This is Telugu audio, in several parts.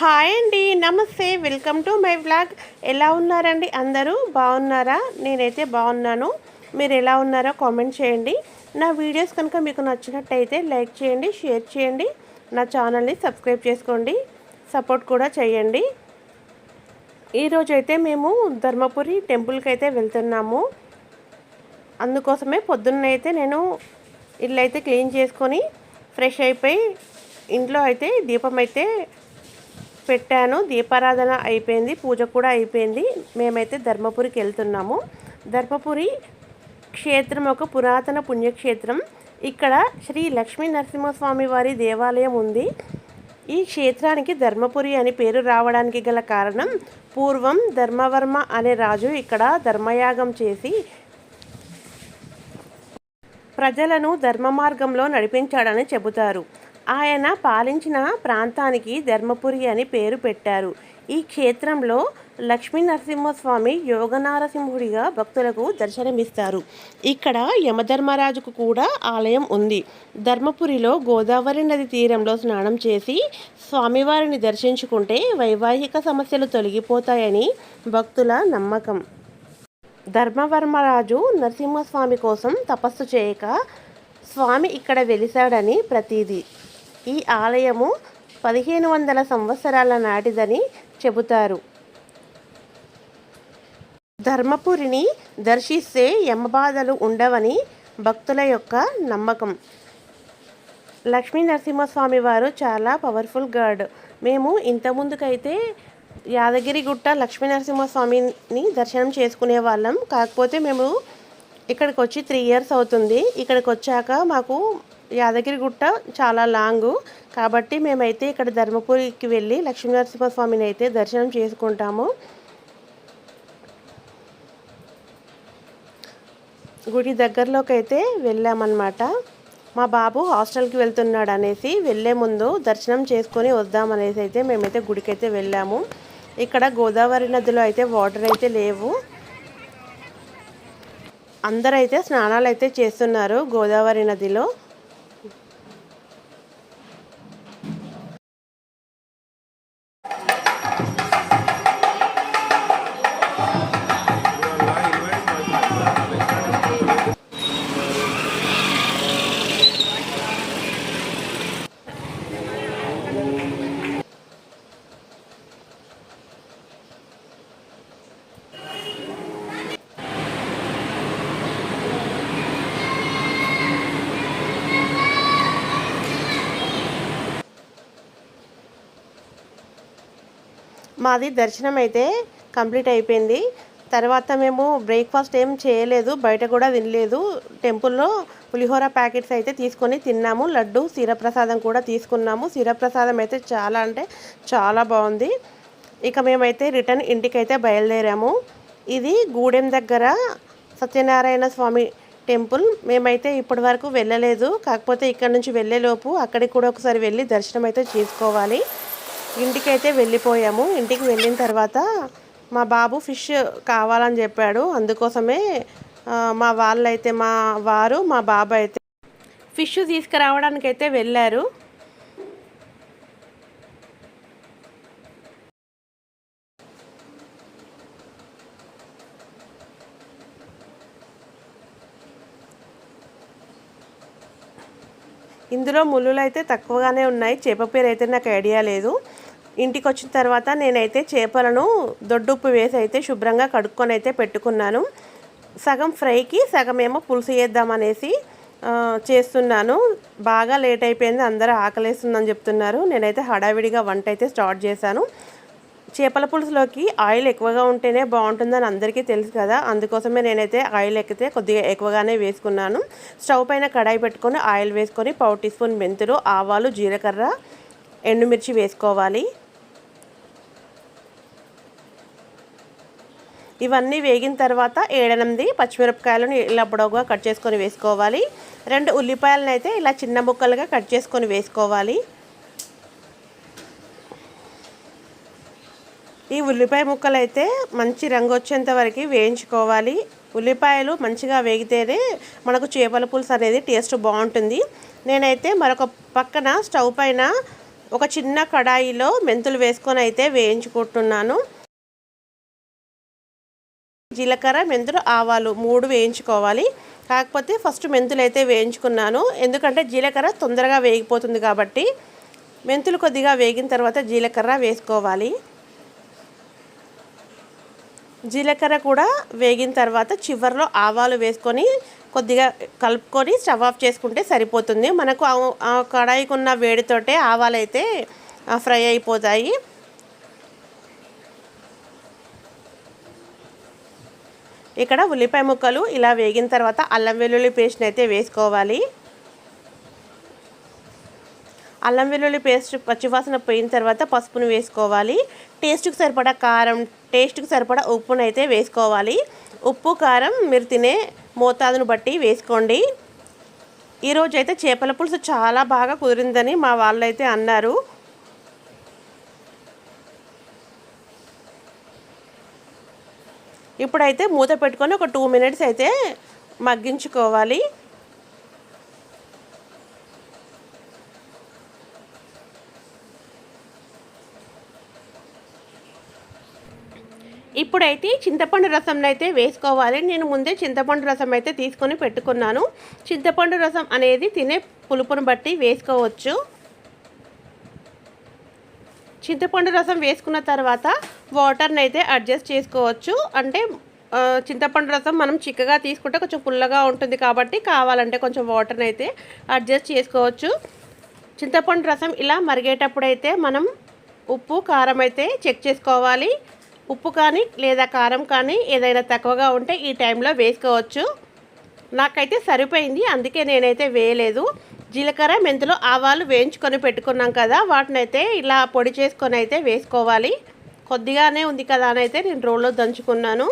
హాయ్ అండి నమస్తే వెల్కమ్ టు మై వ్లాగ్. ఎలా ఉన్నారండి అందరూ? బాగున్నారా? నేనైతే బాగున్నాను. మీరు ఎలా ఉన్నారో కామెంట్ చేయండి. నా వీడియోస్ కనుక మీకు నచ్చినట్టయితే లైక్ చేయండి షేర్ చేయండి. నా ఛానల్ని సబ్స్క్రైబ్ చేసుకోండి. సపోర్ట్ కూడా చేయండి. ఈరోజు అయితే మేము ధర్మపురి టెంపుల్కి అయితే వెళ్తున్నాము. అందుకోసమే పొద్దున్న అయితే నేను ఇల్లు అయితే క్లీన్ చేసుకొని ఫ్రెష్ అయిపోయి ఇంట్లో అయితే దీపం అయితే పెట్టాను. దీపారాధన అయిపోయింది. పూజ కూడా అయిపోయింది. మేమైతే ధర్మపురికి వెళ్తున్నాము. ధర్మపురి క్షేత్రం ఒక పురాతన పుణ్యక్షేత్రం. ఇక్కడ శ్రీ లక్ష్మీ నరసింహస్వామి వారి దేవాలయం ఉంది. ఈ క్షేత్రానికి ధర్మపురి అని పేరు రావడానికి గల కారణం పూర్వం ధర్మవర్మ అనే రాజు ఇక్కడ ధర్మయాగం చేసి ప్రజలను ధర్మ మార్గంలో నడిపించాడని చెబుతారు. ఆయన పాలించిన ప్రాంతానికి ధర్మపురి అని పేరు పెట్టారు. ఈ క్షేత్రంలో లక్ష్మీ నరసింహస్వామి యోగనారసింహుడిగా భక్తులకు దర్శనమిస్తారు. ఇక్కడ యమధర్మరాజుకు కూడా ఆలయం ఉంది. ధర్మపురిలో గోదావరి నది తీరంలో స్నానం చేసి స్వామివారిని దర్శించుకుంటే వైవాహిక సమస్యలు తొలగిపోతాయని భక్తుల నమ్మకం. ధర్మవర్మరాజు నరసింహస్వామి కోసం తపస్సు చేయక స్వామి ఇక్కడ వెలిశాడని ప్రతీది. ఈ ఆలయము పదిహేను వందల సంవత్సరాల నాటిదని చెబుతారు. ధర్మపురిని దర్శిస్తే యమబాధలు ఉండవని భక్తుల యొక్క నమ్మకం. లక్ష్మీ నరసింహస్వామి వారు చాలా పవర్ఫుల్ గాడ్. మేము ఇంతకుముందుకైతే యాదగిరిగుట్ట లక్ష్మీ నరసింహస్వామిని దర్శనం చేసుకునే వాళ్ళం. కాకపోతే మేము ఇక్కడికి వచ్చి త్రీ ఇయర్స్ అవుతుంది. ఇక్కడికి వచ్చాక మాకు యాదగిరిగుట్ట చాలా లాంగ్. కాబట్టి మేమైతే ఇక్కడ ధర్మపురికి వెళ్ళి లక్ష్మీనరసింహస్వామిని అయితే దర్శనం చేసుకుంటాము. గుడి దగ్గరలోకి అయితే వెళ్ళామన్నమాట. మా బాబు హాస్టల్కి వెళ్తున్నాడు అనేసి వెళ్ళే ముందు దర్శనం చేసుకొని వద్దామనేసి అయితే మేమైతే గుడికి అయితే వెళ్ళాము. ఇక్కడ గోదావరి నదిలో అయితే వాటర్ అయితే లేవు. అందరైతే స్నానాలు అయితే చేస్తున్నారు గోదావరి నదిలో. మాది దర్శనం అయితే కంప్లీట్ అయిపోయింది. తర్వాత మేము బ్రేక్ఫాస్ట్ ఏం చేయలేదు బయట కూడా తినలేదు. టెంపుల్లో పులిహోర ప్యాకెట్స్ అయితే తీసుకొని తిన్నాము. లడ్డు శిరప్రసాదం కూడా తీసుకున్నాము. శిరప్రసాదం అయితే చాలా అంటే చాలా బాగుంది. ఇక మేమైతే రిటర్న్ ఇంటికైతే బయలుదేరాము. ఇది గూడెం దగ్గర సత్యనారాయణ స్వామి టెంపుల్. మేమైతే ఇప్పటి వరకు వెళ్ళలేదు. కాకపోతే ఇక్కడ నుంచి వెళ్ళేలోపు అక్కడికి కూడా ఒకసారి వెళ్ళి దర్శనం అయితే చేసుకోవాలి. ఇంటికైతే వెళ్ళిపోయాము. ఇంటికి వెళ్ళిన తర్వాత మా బాబు ఫిష్ కావాలని చెప్పాడు. అందుకోసమే మా వాళ్ళైతే మా వారు మా బాబు అయితే ఫిష్ తీసుకురావడానికి అయితే వెళ్ళారు. ఇందులో ముళ్ళులు అయితే తక్కువగానే ఉన్నాయి. చేప పేరు అయితే నాకు ఐడియా లేదు. ఇంటికి వచ్చిన తర్వాత నేనైతే చేపలను దొడ్డుప్పు వేసి అయితే శుభ్రంగా కడుక్కొని అయితే పెట్టుకున్నాను. సగం ఫ్రైకి సగం ఏమో పులుసు వేద్దామనేసి చేస్తున్నాను. బాగా లేట్ అయిపోయింది అందరూ ఆకలేస్తుందని చెప్తున్నారు. నేనైతే హడావిడిగా వంట అయితే స్టార్ట్ చేశాను. చేపల పులుసులోకి ఆయిల్ ఎక్కువగా ఉంటేనే బాగుంటుందని అందరికీ తెలుసు కదా. అందుకోసమే నేనైతే ఆయిల్ ఎక్కితే కొద్దిగా ఎక్కువగానే వేసుకున్నాను. స్టవ్ పైన కడాయి పెట్టుకొని ఆయిల్ వేసుకొని పావు టీ స్పూన్ మెంతులు ఆవాలు జీలకర్ర ఎండుమిర్చి వేసుకోవాలి. ఇవన్నీ వేగిన తర్వాత ఏడెనిమిది పచ్చిమిరపకాయలను ఇలా పొడవుగా కట్ చేసుకొని వేసుకోవాలి. రెండు ఉల్లిపాయలను అయితే ఇలా చిన్న ముక్కలుగా కట్ చేసుకొని వేసుకోవాలి. ఈ ఉల్లిపాయ ముక్కలు అయితే మంచి రంగు వచ్చేంత వరకు వేయించుకోవాలి. ఉల్లిపాయలు మంచిగా వేగితేనే మనకు చేపల పులుసు అనేది టేస్ట్ బాగుంటుంది. నేనైతే మరొక పక్కన స్టవ్ పైన ఒక చిన్న కడాయిలో మెంతులు వేసుకొని అయితే వేయించుకుంటున్నాను. జీలకర్ర మెంతులు ఆవాలు మూడు వేయించుకోవాలి. కాకపోతే ఫస్ట్ మెంతులు అయితే వేయించుకున్నాను. ఎందుకంటే జీలకర్ర తొందరగా వేగిపోతుంది కాబట్టి మెంతులు కొద్దిగా వేగిన తర్వాత జీలకర్ర వేసుకోవాలి. జీలకర్ర కూడా వేగిన తర్వాత చివరిలో ఆవాలు వేసుకొని కొద్దిగా కలుపుకొని స్టవ్ ఆఫ్ చేసుకుంటే సరిపోతుంది. మనకు ఆ కడాయికి ఉన్న వేడితోటే ఆవాలు అయితే ఫ్రై అయిపోతాయి. ఇక్కడ ఉల్లిపాయ ముక్కలు ఇలా వేగిన తర్వాత అల్లం వెల్లుల్లి పేస్ట్ని అయితే వేసుకోవాలి. అల్లం వెల్లుల్లి పేస్ట్ పచ్చివాసన పోయిన తర్వాత పసుపును వేసుకోవాలి. టేస్ట్కి సరిపడా కారం టేస్ట్కి సరిపడా ఉప్పును అయితే వేసుకోవాలి. ఉప్పు కారం మీరు తినే మోతాదును బట్టి వేసుకోండి. ఈరోజు అయితే చేపల పులుసు చాలా బాగా కుదిరిందని మా వాళ్ళు అయితే అన్నారు. ఇప్పుడైతే మూత పెట్టుకొని ఒక టూ మినిట్స్ అయితే మగ్గించుకోవాలి. ఇప్పుడైతే చింతపండు రసంలో అయితే వేసుకోవాలి. నేను ముందే చింతపండు రసం అయితే తీసుకొని పెట్టుకున్నాను. చింతపండు రసం అనేది తినే పులుపును బట్టి వేసుకోవచ్చు. చింతపండు రసం వేసుకున్న తర్వాత వాటర్ని అయితే అడ్జస్ట్ చేసుకోవచ్చు. అంటే చింతపండు రసం మనం చిక్కగా తీసుకుంటే కొంచెం పుల్లగా ఉంటుంది కాబట్టి కావాలంటే కొంచెం వాటర్ని అయితే అడ్జస్ట్ చేసుకోవచ్చు. చింతపండు రసం ఇలా మరిగేటప్పుడు అయితే మనం ఉప్పు కారం అయితే చెక్ చేసుకోవాలి. ఉప్పు కానీ లేదా కారం కానీ ఏదైనా తక్కువగా ఉంటే ఈ టైంలో వేసుకోవచ్చు. నాకైతే సరిపోయింది అందుకే నేనైతే వేయలేదు. జీలకర్ర మెంతులు ఆవాలు వేయించుకొని పెట్టుకున్నాం కదా వాటిని అయితే ఇలా పొడి చేసుకొని అయితే వేసుకోవాలి. కొద్దిగానే ఉంది కదా అని అయితే నేను రోల్లో దంచుకున్నాను.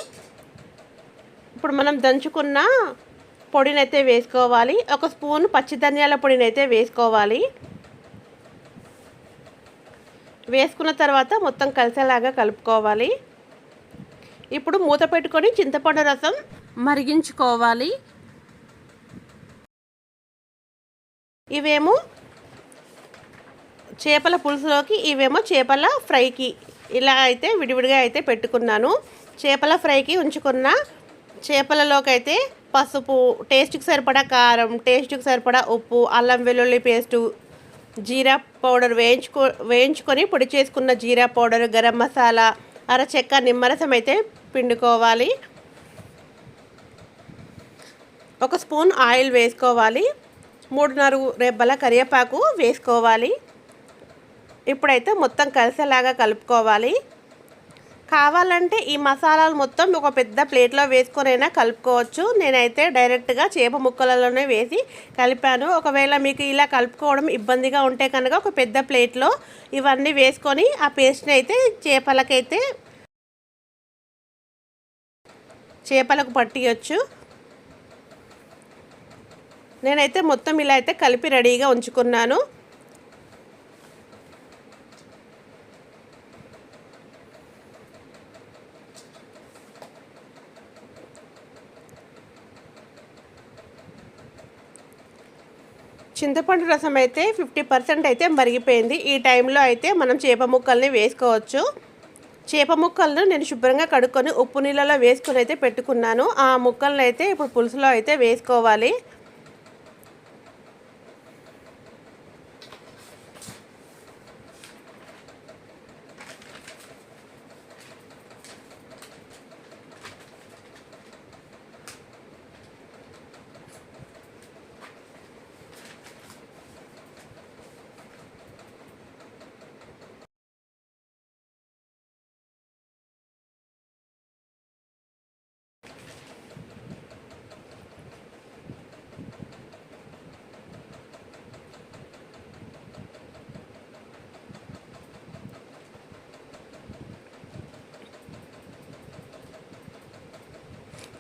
ఇప్పుడు మనం దంచుకున్న పొడిని అయితే వేసుకోవాలి. ఒక స్పూన్ పచ్చి ధనియాల పొడిని అయితే వేసుకోవాలి. వేసుకున్న తర్వాత మొత్తం కలిసేలాగా కలుపుకోవాలి. ఇప్పుడు మూత పెట్టుకొని చింతపండు రసం మరిగించుకోవాలి. ఇవేమో చేపల పులుసులోకి ఇవేమో చేపల ఫ్రైకి. ఇలా అయితే విడివిడిగా అయితే పెట్టుకున్నాను. చేపల ఫ్రైకి ఉంచుకున్న చేపలలోకి అయితే పసుపు టేస్ట్కి సరిపడా కారం టేస్ట్కి సరిపడా ఉప్పు అల్లం వెల్లుల్లి పేస్టు జీరా పౌడర్ వేయించుకో వేయించుకొని పొడి చేసుకున్న జీరా పౌడర్ గరం మసాలా అరచెక్క నిమ్మరసం అయితే పిండుకోవాలి. ఒక స్పూన్ ఆయిల్ వేసుకోవాలి. మూడున్నర రెబ్బల కరివేపాకు వేసుకోవాలి. ఇప్పుడైతే మొత్తం కలిసేలాగా కలుపుకోవాలి. కావాలంటే ఈ మసాలాలు మొత్తం ఒక పెద్ద ప్లేట్లో వేసుకొనైనా కలుపుకోవచ్చు. నేనైతే డైరెక్ట్గా చేప ముక్కలలోనే వేసి కలిపాను. ఒకవేళ మీకు ఇలా కలుపుకోవడం ఇబ్బందిగా ఉంటే కనుక ఒక పెద్ద ప్లేట్లో ఇవన్నీ వేసుకొని ఆ పేస్ట్ని అయితే చేపలకైతే చేపలకు పట్టియచ్చు. నేనైతే మొత్తం ఇలా అయితే కలిపి రెడీగా ఉంచుకున్నాను. చింతపండు రసం అయితే ఫిఫ్టీ పర్సెంట్ అయితే మరిగిపోయింది. ఈ టైంలో అయితే మనం చేప ముక్కల్ని వేసుకోవచ్చు. చేప ముక్కలను నేను శుభ్రంగా కడుక్కొని ఉప్పు నీళ్ళలో వేసుకొని అయితే పెట్టుకున్నాను. ఆ ముక్కలను అయితే ఇప్పుడు పులుసులో అయితే వేసుకోవాలి.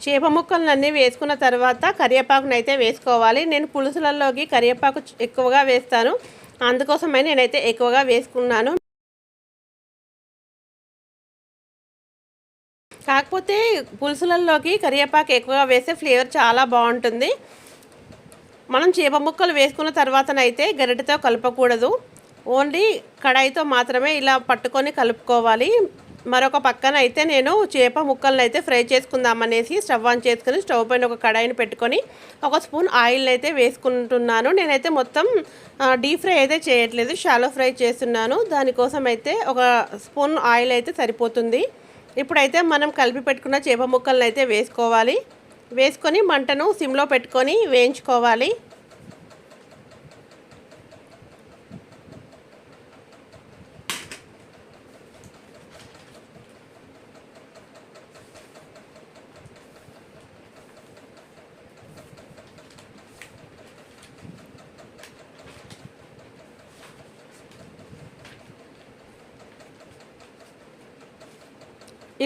చేప ముక్కలన్నీ వేసుకున్న తర్వాత కరివేపాకును అయితే వేసుకోవాలి. నేను పులుసులలోకి కరివేపాకు ఎక్కువగా వేస్తాను. అందుకోసమే నేనైతే ఎక్కువగా వేసుకున్నాను. కాకపోతే పులుసులలోకి కరివేపాకు ఎక్కువగా వేస్తే ఫ్లేవర్ చాలా బాగుంటుంది. మనం చేప ముక్కలు వేసుకున్న తర్వాతనైతే గరిటెతో కలపకూడదు. ఓన్లీ కడాయితో మాత్రమే ఇలా పట్టుకొని కలుపుకోవాలి. మరొక పక్కన అయితే నేను చేప ముక్కలను అయితే ఫ్రై చేసుకుందామనేసి స్టవ్ ఆన్ చేసుకుని స్టవ్ పైన ఒక కడాయిని పెట్టుకొని ఒక స్పూన్ ఆయిల్ అయితే వేసుకుంటున్నాను. నేనైతే మొత్తం డీప్ ఫ్రై అయితే చేయట్లేదు షాలో ఫ్రై చేస్తున్నాను. దానికోసం అయితే ఒక స్పూన్ ఆయిల్ అయితే సరిపోతుంది. ఇప్పుడైతే మనం కలిపి పెట్టుకున్న చేప ముక్కలను అయితే వేసుకోవాలి. వేసుకొని మంటను సిమ్లో పెట్టుకొని వేయించుకోవాలి.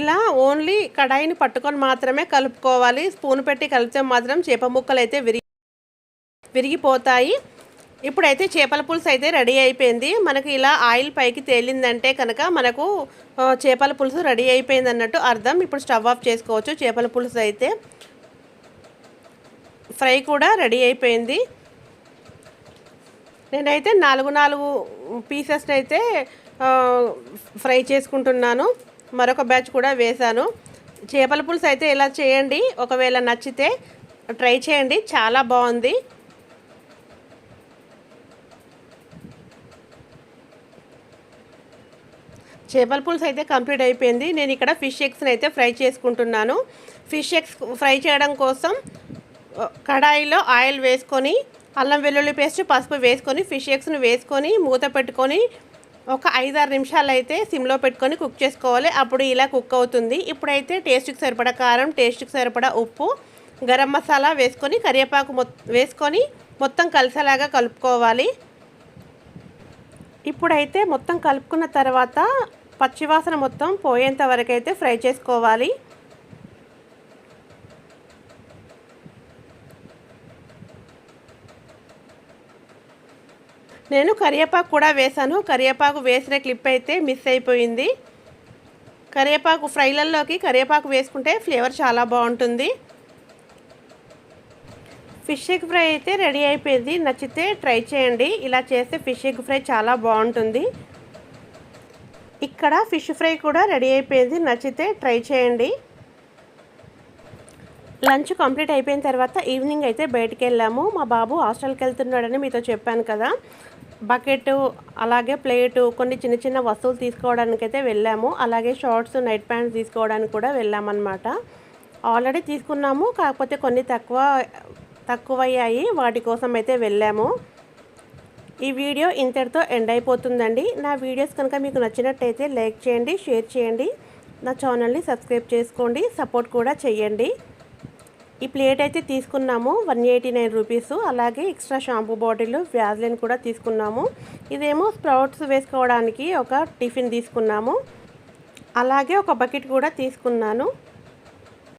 ఇలా ఓన్లీ కడాయిని పట్టుకొని మాత్రమే కలుపుకోవాలి. స్పూన్ పెట్టి కలిపితే మాత్రం చేప ముక్కలు అయితే విరిగి విరిగిపోతాయి. ఇప్పుడైతే చేపల పులుసు అయితే రెడీ అయిపోయింది. మనకు ఇలా ఆయిల్ పైకి తేలిందంటే కనుక మనకు చేపల పులుసు రెడీ అయిపోయింది అన్నట్టు అర్థం. ఇప్పుడు స్టవ్ ఆఫ్ చేసుకోవచ్చు చేపల పులుసు అయితే. ఫ్రై కూడా రెడీ అయిపోయింది. నేనైతే నాలుగు నాలుగు పీసెస్ అయితే ఫ్రై చేసుకుంటున్నాను. మరొక బ్యాచ్ కూడా వేశాను. చేపల పులుసు అయితే ఇలా చేయండి. ఒకవేళ నచ్చితే ట్రై చేయండి. చాలా బాగుంది. చేపల పులుసు అయితే కంప్లీట్ అయిపోయింది. నేను ఇక్కడ ఫిష్ ఎగ్స్ని అయితే ఫ్రై చేసుకుంటున్నాను. ఫిష్ ఎగ్స్ ఫ్రై చేయడం కోసం కడాయిలో ఆయిల్ వేసుకొని అల్లం వెల్లుల్లి పేస్ట్ పసుపు వేసుకొని ఫిష్ ఎగ్స్ను వేసుకొని మూత పెట్టుకొని ఒక ఐదారు నిమిషాలు అయితే సిమ్లో పెట్టుకొని కుక్ చేసుకోవాలి. అప్పుడు ఇలా కుక్ అవుతుంది. ఇప్పుడైతే టేస్ట్కి సరిపడా కారం టేస్ట్కి సరిపడా ఉప్పు గరం మసాలా వేసుకొని కరివేపాకు వేసుకొని మొత్తం కలిసేలాగా కలుపుకోవాలి. ఇప్పుడైతే మొత్తం కలుపుకున్న తర్వాత పచ్చివాసన మొత్తం పోయేంత వరకు అయితే ఫ్రై చేసుకోవాలి. నేను కరివేపాకు కూడా వేశాను. కరివేపాకు వేసిన క్లిప్ అయితే మిస్ అయిపోయింది. కరివేపాకు ఫ్రైలల్లోకి కరివేపాకు వేసుకుంటే ఫ్లేవర్ చాలా బాగుంటుంది. ఫిష్ ఎగ్ ఫ్రై అయితే రెడీ అయిపోయింది. నచ్చితే ట్రై చేయండి. ఇలా చేస్తే ఫిష్ ఎగ్ ఫ్రై చాలా బాగుంటుంది. ఇక్కడ ఫిష్ ఫ్రై కూడా రెడీ అయిపోయింది. నచ్చితే ట్రై చేయండి. లంచ్ కంప్లీట్ అయిపోయిన తర్వాత ఈవినింగ్ అయితే బయటికి వెళ్ళాము మా బాబు హాస్టల్కి వెళ్తున్నాడని మీతో చెప్పాను కదా. బకెట్ అలాగే ప్లేటు కొన్ని చిన్న చిన్న వస్తువులు తీసుకోవడానికి అయితే వెళ్ళాము. అలాగే షార్ట్స్ నైట్ ప్యాంట్స్ తీసుకోవడానికి కూడా వెళ్ళామన్నమాట. ఆల్రెడీ తీసుకున్నాము కాకపోతే కొన్ని తక్కువ తక్కువయ్యాయి. వాటి కోసం అయితే వెళ్ళాము. ఈ వీడియో ఇంతటితో ఎండ్ అయిపోతుందండి. నా వీడియోస్ కనుక మీకు నచ్చినట్టయితే లైక్ చేయండి షేర్ చేయండి. నా ఛానల్ని సబ్స్క్రైబ్ చేసుకోండి సపోర్ట్ కూడా చేయండి ఈ ప్లేట్ అయితే తీసుకున్నాము వన్ ఎయిటీ నైన్ రూపీస్. అలాగే ఎక్స్ట్రా షాంపూ బాటిల్ వ్యాజ్లిన్ కూడా తీసుకున్నాము. ఇదేమో స్ప్రౌట్స్ వేసుకోవడానికి ఒక టిఫిన్ తీసుకున్నాము. అలాగే ఒక బకెట్ కూడా తీసుకున్నాను.